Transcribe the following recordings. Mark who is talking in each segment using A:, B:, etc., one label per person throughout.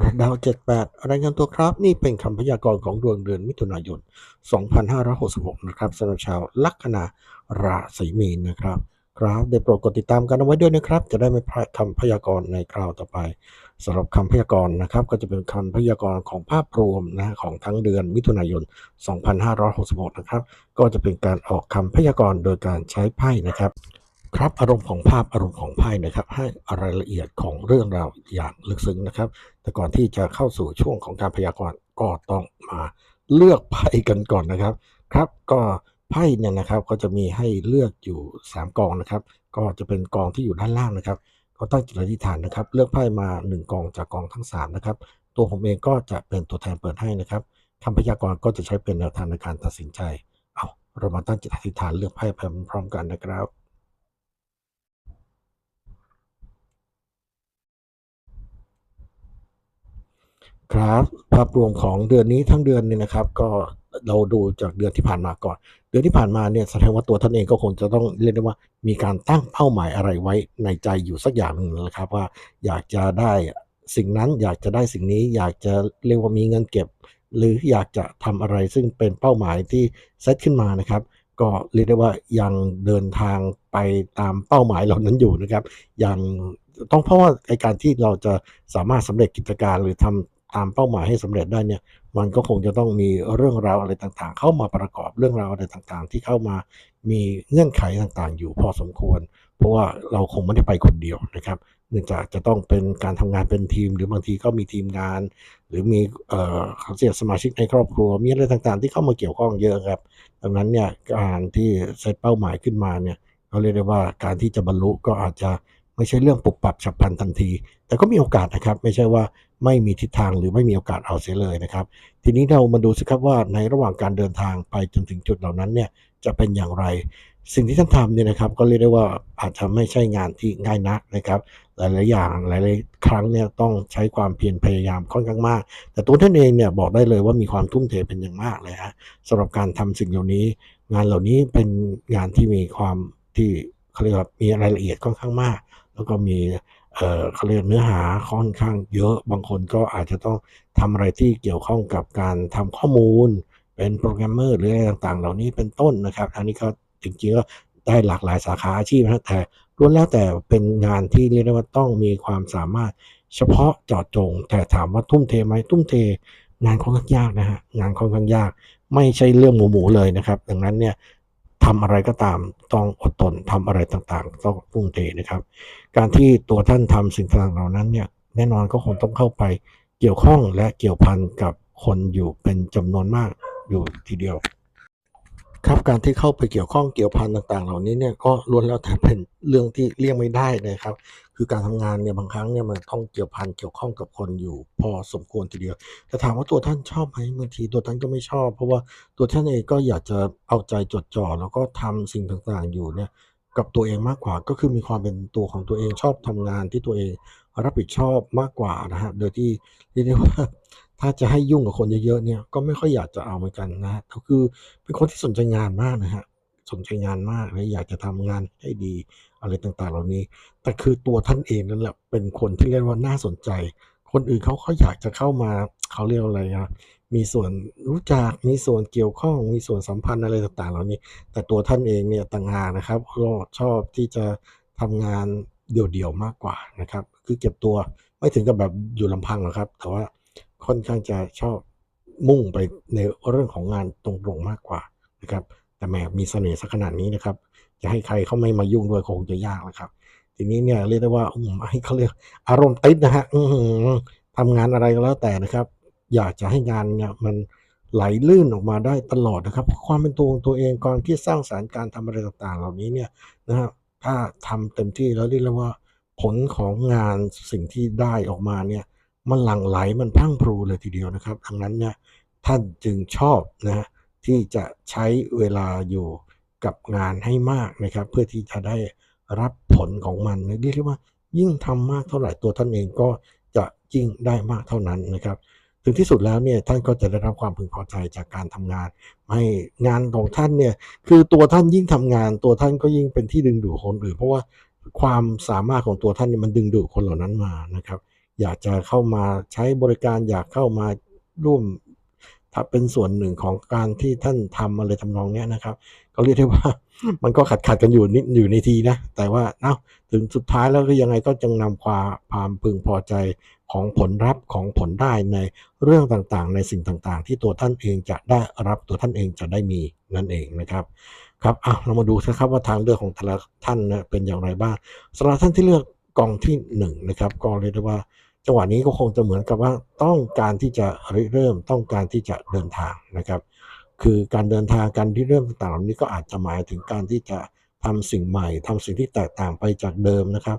A: ระดาว78 รายงานตัวครับ นี่เป็นคำพยากรณ์ของดวงเดือนมิถุนายน 2566 นะครับสำหรับชาวลัคนาราศีมีนนะครับ ครับได้โปรดกดติดตามกันเอาไว้ด้วยนะครับ จะได้ไม่พลาดคำพยากรณ์ในคราวต่อไปสำหรับคำพยากรณ์นะครับ ก็จะเป็นคำพยากรณ์ของภาพรวมนะของทั้งเดือนมิถุนายน 2566 นะครับ ก็จะเป็นการออกคำพยากรณ์โดยการใช้ไพ่นะครับครับอารมณ์ของภาพอารมณ์ของไพ่นะครับ ให้รายละเอียดของเรื่องราวอย่างลึกซึ้งนะครับ แต่ก่อนที่จะเข้าสู่ช่วงของการพยากรณ์ก็ต้องมาเลือกไพ่กันก่อนนะครับ ครับก็ไพ่เนี่ยนะครับก็จะมีให้เลือกอยู่ 3 กองนะครับ ก็จะเป็นกองที่อยู่ด้านล่างนะครับ ก็ตั้งจิตอธิษฐานนะครับ เลือกไพ่มา 1 กองจากกองทั้ง 3 นะครับ ตัวผมเองก็จะเป็นตัวแทนเปิดให้นะครับคำพยากรณ์ก็จะใช้เป็นแนวทางในการตัดสินใจ เอาเรามาตั้งจิตอธิษฐานเลือกไพ่พร้อมๆกันนะครับ ครับภาพรวมของเดือนนี้ทั้งเดือนเนี่ยนะครับ ก็เราดูจากเดือนที่ผ่านมาก่อน เดือนที่ผ่านมาเนี่ยแสดงว่าตัวท่านเองก็คงจะต้องเรียกได้ว่า มีการตั้งเป้าหมายอะไรไว้ในใจอยู่สักอย่างหนึ่งนะครับ ว่าอยากจะได้สิ่งนั้นอยากจะได้สิ่งนี้อยากจะเรียกว่ามีเงินเก็บ หรืออยากจะทำอะไรซึ่งเป็นเป้าหมายที่เซตขึ้นมานะครับก็เรียกได้ว่ายังเดินทางไปตามเป้าหมายเหล่านั้นอยู่นะครับยังต้องเพราะว่าไอการที่เราจะสามารถสำเร็จกิจการหรือทำ ตามเป้าหมายให้สำเร็จได้เนี่ยมันก็คงจะต้องมีเรื่องราวอะไรต่างๆ เข้ามาประกอบเรื่องราวอะไรต่างๆ ที่เข้ามามีเงื่อนไขต่างๆ อยู่พอสมควร เพราะว่าเราคงไม่ได้ไปคนเดียวนะครับเนื่องจากจะต้องเป็นการทำงานเป็นทีม หรือบางทีก็มีทีมงาน หรือมีเอ่อเขาเรียกสมาชิกในครอบครัวมีอะไรต่างๆ ที่เข้ามาเกี่ยวข้องเยอะครับดังนั้นเนี่ยการที่เซตเป้าหมายขึ้นมาเนี่ยเขาเรียกได้ว่าการที่จะบรรลุก็อาจจะ ไม่ใช่เรื่องปรับปรับฉับพลันทันที แต่ก็มีโอกาสนะครับ ไม่ใช่ว่าไม่มีทิศทางหรือไม่มีโอกาสเอาเสียเลยนะครับ ทีนี้เรามาดูสิครับว่าในระหว่างการเดินทางไปจนถึงจุดเหล่านั้นเนี่ยจะเป็นอย่างไร สิ่งที่ท่านทำเนี่ยนะครับ ก็เรียกได้ว่าอาจจะไม่ใช่งานที่ง่ายนักนะครับ หลาย ๆ อย่างหลาย ๆ ครั้งเนี่ยต้องใช้ความเพียรพยายามค่อนข้างมาก แต่ตัวท่านเองเนี่ยบอกได้เลยว่ามีความทุ่มเทเป็นอย่างมากเลยฮะสำหรับการทำสิ่งเหล่านี้ งานเหล่านี้เป็นงานที่มีความที่ เขาเรียกว่ามีรายละเอียดค่อนข้างมาก แล้วก็มีเขาเรียกเนื้อหาค่อนข้างเยอะ บางคนก็อาจจะต้องทำอะไรที่เกี่ยวข้องกับการทำข้อมูล เป็นโปรแกรมเมอร์หรืออะไรต่างๆ เหล่านี้เป็นต้นนะครับ อันนี้ก็จริงๆก็ได้หลากหลายสาขาอาชีพนะแต่ล้วนแล้วแต่เป็นงานที่เรียกได้ว่าต้องมีความสามารถเฉพาะเจาะจง แต่ถามว่าทุ่มเทไหมทุ่มเท งานค่อนข้างยากนะฮะงานค่อนข้างยาก ไม่ใช่เรื่องหมูๆเลยนะครับ ดังนั้นเนี่ย ทำอะไรก็ตามต้องอดทนทำอะไรต่างๆ ต้องพุ่งเทนะครับ การที่ตัวท่านทำสิ่งต่างเหล่านั้นเนี่ยแน่นอนก็คงต้องเข้าไปเกี่ยวข้องและเกี่ยวพันกับคนอยู่เป็นจำนวนมากอยู่ทีเดียว ครับการที่เข้าไปเกี่ยวข้องเกี่ยวพันต่างๆ เหล่านี้เนี่ยก็ล้วนแล้วแต่เป็นเรื่องที่เลี่ยงไม่ได้นะครับ คือการทำงานเนี่ยบางครั้งเนี่ยมันต้องเกี่ยวพันเกี่ยวข้องกับคนอยู่พอสมควรทีเดียวแต่ถามว่าตัวท่านชอบไหมบางทีตัวท่านก็ไม่ชอบ เพราะว่าตัวท่านเองก็อยากจะเอาใจจดจ่อแล้วก็ทำสิ่งต่างๆอยู่เนี่ยกับตัวเองมากกว่าก็คือมีความเป็นตัวของตัวเองชอบทำงานที่ตัวเองรับผิดชอบมากกว่านะฮะโดยที่เรียกได้ว่า ถ้าจะให้ยุ่งกับคนเยอะๆเนี่ยก็ไม่ค่อยอยากจะเอาเหมือนกันนะฮะก็คือเป็นคนที่สนใจงานมากนะฮะสนใจงานมากและอยากจะทำงานให้ดีอะไรต่างๆ เหล่านี้ แต่คือตัวท่านเองนั่นแหละเป็นคนที่เรียกว่าน่าสนใจ คนอื่นเขาก็อยากจะเข้ามาเขาเรียกอะไรอะมีส่วนรู้จักมีส่วนเกี่ยวข้อง มีส่วนสัมพันธ์อะไรต่างๆ เหล่านี้ แต่ตัวท่านเองเนี่ยต่างหากนะครับก็ชอบที่จะทำงานเดี่ยวๆมากกว่านะครับ คือเก็บตัวไม่ถึงกับแบบอยู่ลำพังหรอกครับ แต่ว่า ค่อนข้างจะชอบมุ่งไปในเรื่องของงานตรงๆมากกว่านะครับ แต่แหมมีเสน่ห์สักขนาดนี้นะครับ จะให้ใครเขาไม่มายุ่งด้วยคงจะยากนะครับ ทีนี้เนี่ยเรียกได้ว่าอืมให้เขาเรียกอารมณ์ติดนะฮะอื้อหือทำงานอะไรก็แล้วแต่นะครับ อยากจะให้งานเนี่ยมันไหลลื่นออกมาได้ตลอดนะครับ ความเป็นตัวของตัวเองก่อนที่สร้างสรรค์การทำอะไรต่างๆ เหล่านี้เนี่ยนะครับถ้าทำเต็มที่แล้วเรียกได้ว่าผลของงานสิ่งที่ได้ออกมาเนี่ย มันหลั่งไหลมันพังพรูเลยทีเดียวนะครับดังนั้นเนี่ยท่านจึงชอบนะที่จะใช้เวลาอยู่กับงานให้มากนะครับ เพื่อที่จะได้รับผลของมันเรียกได้ว่ายิ่งทำมากเท่าไหร่ตัวท่านเองก็จะยิ่งได้มากเท่านั้นนะครับ ถึงที่สุดแล้วเนี่ยท่านก็จะได้รับความพึงพอใจจากการทำงาน ให้งานของท่านเนี่ยคือตัวท่านยิ่งทำงาน ตัวท่านก็ยิ่งเป็นที่ดึงดูดคนอื่นเพราะว่าความสามารถของตัวท่านเนี่ยมันดึงดูดคนเหล่านั้นมานะครับ อยากจะเข้ามาใช้บริการอยากเข้ามาร่วมถ้าเป็นส่วนหนึ่งของการที่ท่านทำอะไรทำนองนี้นะครับ ก็เรียกได้ว่ามันก็ขัดขัดกันอยู่นิดอยู่ในทีนะ แต่ว่าเอ้าถึงสุดท้ายแล้วก็ยังไงก็จงนำความความพึงพอใจของผลลัพธ์ของผลได้ในเรื่องต่างๆ ในสิ่งต่างๆ ที่ตัวท่านเองจะได้รับตัวท่านเองจะได้มีนั่นเองนะครับครับอะเรามาดูนะครับว่าทางเลือกของแต่ละท่านนะเป็นอย่างไรบ้างสำหรับท่านที่เลือก กองที่หนึ่งนะครับก็เรียกได้ว่าจังหวะนี้ก็คงจะเหมือนกับว่าต้องการที่จะริเริ่มต้องการที่จะเดินทางนะครับ คือการเดินทางการที่เริ่มต่างๆนี้ก็อาจจะหมายถึงการที่จะทำสิ่งใหม่ทำสิ่งที่แตกต่างไปจากเดิมนะครับ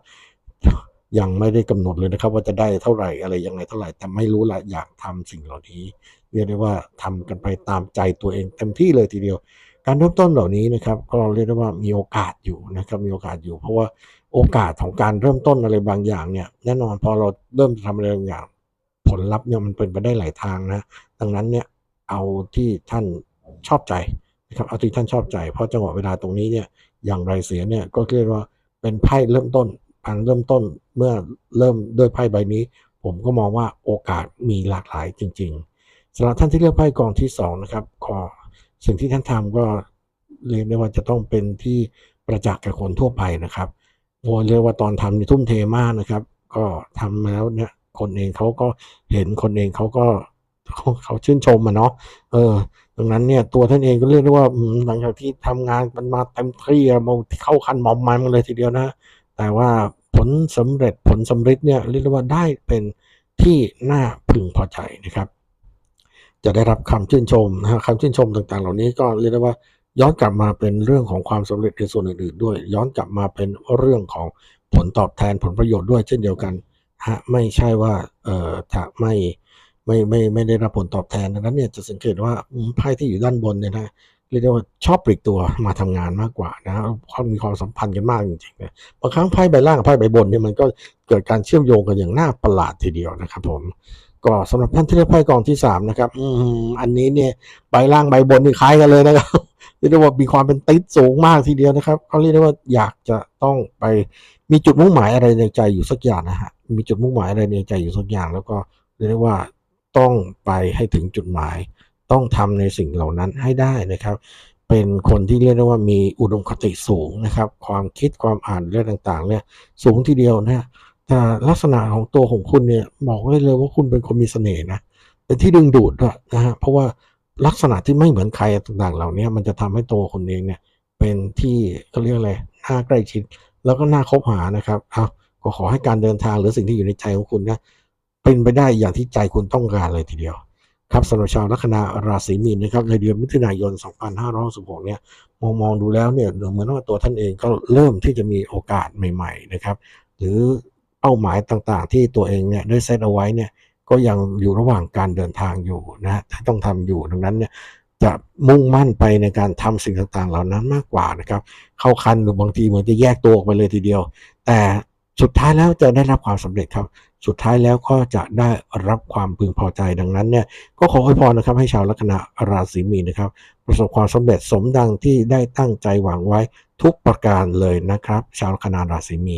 A: ยังไม่ได้กำหนดเลยนะครับ ว่าจะได้เท่าไหร่อะไรยังไงเท่าไหร่แต่ไม่รู้ละอยากทำสิ่งเหล่านี้เรียกได้ว่าทำกันไปตามใจตัวเองเต็มที่เลยทีเดียวการเริ่มต้นเหล่านี้นะครับ ก็เรียกได้ว่ามีโอกาสอยู่นะครับมีโอกาสอยู่ เพราะว่า โอกาสของการเริ่มต้นอะไรบางอย่างเนี่ยแน่นอนพอเราเริ่มทำอะไรบางอย่าง ผลลัพธ์เนี่ยมันเป็นไปได้หลายทางนะดังนั้นเนี่ยเอาที่ท่านชอบใจนะครับเอาที่ท่านชอบใจ เพราะจังหวะเวลาตรงนี้เนี่ยอย่างไรเสียเนี่ยก็เรียกว่าเป็นไพ่เริ่มต้นการเริ่มต้นเมื่อเริ่มด้วยไพ่ใบนี้ ผมก็มองว่าโอกาสมีหลากหลายจริง ๆสำหรับท่านที่เลือกไพ่กองที่สองนะครับก็สิ่งที่ท่านทำก็เรียกได้ว่าจะต้องเป็นที่ประจักษ์แก่คนทั่วไปนะครับ โอ้เรียกว่าตอนทำนี่ทุ่มเทมากนะครับ ก็ทำมาแล้วเนี่ยคนเองเขาก็เห็นคนเองเขาก็เขาชื่นชมอะเนาะเออดังนั้นเนี่ยตัวท่านเองก็เรียกได้ว่าหลังจากที่ทำงานมันมาเต็มที่มาเข้าคันหมอมมันเลยทีเดียวนะ แต่ว่าผลสำเร็จผลสำเร็จเนี่ยเรียกได้ว่าได้เป็นที่น่าพึงพอใจนะครับ จะได้รับคำชื่นชมนะคำชื่นชมต่างๆ เหล่านี้ก็เรียกได้ว่า ย้อนกลับมาเป็นเรื่องของความสำเร็จในส่วนอื่นๆด้วย ย้อนกลับมาเป็นเรื่องของผลตอบแทนผลประโยชน์ด้วย เช่นเดียวกันฮะไม่ใช่ว่าเอ่อถ้าไม่ไม่ไม่ไม่ได้รับผลตอบแทนดังนั้นเนี่ยจะสังเกตว่าไพ่ที่อยู่ด้านบนเนี่ยนะเรียกได้ว่าชอบปลีกตัวมาทำงานมากกว่านะความมีความสัมพันธ์กันมากจริงๆนะบางครั้งไพ่ใบล่างกับไพ่ใบบนเนี่ยมันก็เกิดการเชื่อมโยงกันอย่างน่าประหลาดทีเดียวนะครับผมก็สำหรับท่านที่เลือกไพ่กองที่สามนะครับอืมอันนี้เนี่ยใบล่างใบบนนี่คล้ายกันเลยนะครับ เรียกได้ว่ามีความเป็นติดสูงมากทีเดียวนะครับเขาเรียกได้ว่าอยากจะต้องไปมีจุดมุ่งหมายอะไรในใจอยู่สักอย่างนะฮะมีจุดมุ่งหมายอะไรในใจอยู่สักอย่าง แล้วก็เรียกได้ว่าต้องไปให้ถึงจุดหมาย ต้องทำในสิ่งเหล่านั้นให้ได้นะครับ เป็นคนที่เรียกได้ว่ามีอุดมคติสูงนะครับ ความคิดความอ่านเรื่องต่างๆ เนี่ยสูงทีเดียวนะแต่ลักษณะของตัวของคุณเนี่ยบอกได้เลยว่าคุณเป็นคนมีเสน่ห์นะเป็นที่ดึงดูดด้วยนะฮะเพราะว่า ลักษณะที่ไม่เหมือนใครต่างๆเหล่านี้มันจะทำให้ตัวคนเองเนี่ย เป็นที่เขาเรียกอะไรน่าใกล้ชิด แล้วก็น่าคบหานะครับเอาก็ขอให้การเดินทางหรือสิ่งที่อยู่ในใจของคุณนะเป็นไปได้อย่างที่ใจคุณต้องการเลยทีเดียว ครับสำหรับชาวลัคนาราศีมีนนะครับในเดือนมิถุนายน 2566เนี่ยมองมองดูแล้วเนี่ยเหมือนว่าตัวท่านเองก็เริ่มที่จะมีโอกาสใหม่ ๆ นะครับ หรือเป้าหมายต่างๆ ที่ตัวเองเนี่ยได้เซตเอาไว้เนี่ย ก็ยังอยู่ระหว่างการเดินทางอยู่นะที่ต้องทำอยู่ดังนั้นเนี่ยจะมุ่งมั่นไปในการทำสิ่งต่างๆ เหล่านั้นมากกว่านะครับ เข้าคันหรือบางทีเหมือนจะแยกตัวออกไปเลยทีเดียว แต่สุดท้ายแล้วจะได้รับความสำเร็จครับ สุดท้ายแล้วก็จะได้รับความพึงพอใจดังนั้นเนี่ยก็ขออวยพรนะครับให้ชาวลัคนาราศีมีนนะครับ ประสบความสำเร็จสมดังที่ได้ตั้งใจหวังไว้ทุกประการเลยนะครับ ชาวลัคนาราศีมี